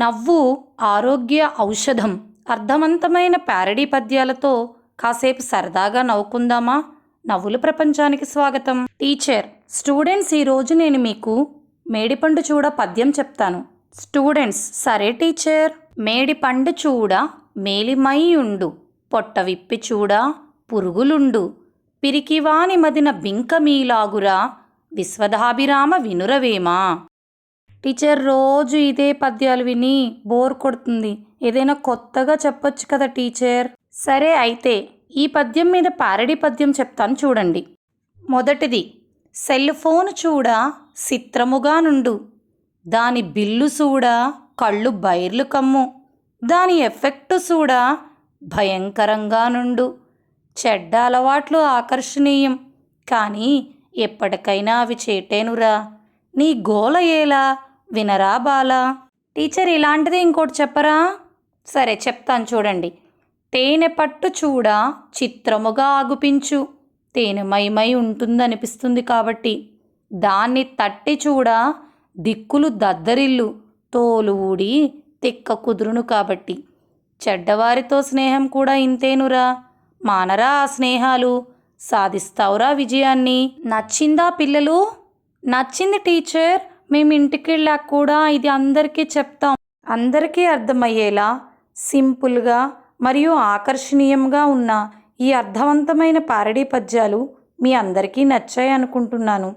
నవ్వు ఆరోగ్య ఔషధం. అర్థవంతమైన ప్యారడీ పద్యాలతో కాసేపు సరదాగా నవ్వుకుందామా? నవ్వుల ప్రపంచానికి స్వాగతం. టీచర్ స్టూడెంట్స్ ఈరోజు నేను మీకు మేడిపండు చూడ పద్యం చెప్తాను. స్టూడెంట్స్ సరే టీచర్. మేడిపండు చూడ మేలిమై ఉండు పొట్ట విప్పి చూడ పురుగులుండు. పిరికివాని మదిన బింక మీలాగురా. విశ్వదాభిరామ వినురవేమా? టీచర్ రోజు ఇదే పద్యాలు విని బోర్ కొడుతుంది. ఏదైనా కొత్తగా చెప్పొచ్చు కదా టీచర్? సరే అయితే ఈ పద్యం మీద పారడి పద్యం చెప్తాను చూడండి. మొదటిది సెల్ ఫోన్ చూడ చిత్రముగా నుండు. దాని బిల్లు చూడ కళ్ళు బైర్లు కమ్ము. దాని ఎఫెక్టు చూడ భయంకరంగా నుండు. చెడ్డ అలవాట్లు ఆకర్షణీయం. కానీ ఎప్పటికైనా అవి చేటేనురా. నీ గోల ఏలా? వినరా బాలా? టీచర్ ఇలాంటిది ఇంకోటి చెప్పరా? సరే చెప్తాను చూడండి. తేనె పట్టు చూడ? చిత్రముగా ఆగుపించు. తేనె మైమై ఉంటుందనిపిస్తుంది కాబట్టి. దాన్ని తట్టి చూడ? దిక్కులు దద్దరిల్లు. తోలు ఊడి తిక్క కుదురును కాబట్టి. చెడ్డవారితో స్నేహం కూడా ఇంతేనురా. మానరా ఆ స్నేహాలు? సాధిస్తావురా విజయాన్ని. నచ్చిందా పిల్లలు? నచ్చింది టీచర్? మేము ఇంటికి వెళ్ళాక కూడా ఇది అందరికీ చెప్తాం. అందరికీ అర్థమయ్యేలా సింపుల్గా మరియు ఆకర్షణీయంగా ఉన్న ఈ అర్థవంతమైన పారడీ పద్యాలు మీ అందరికీ నచ్చాయి అనుకుంటున్నాను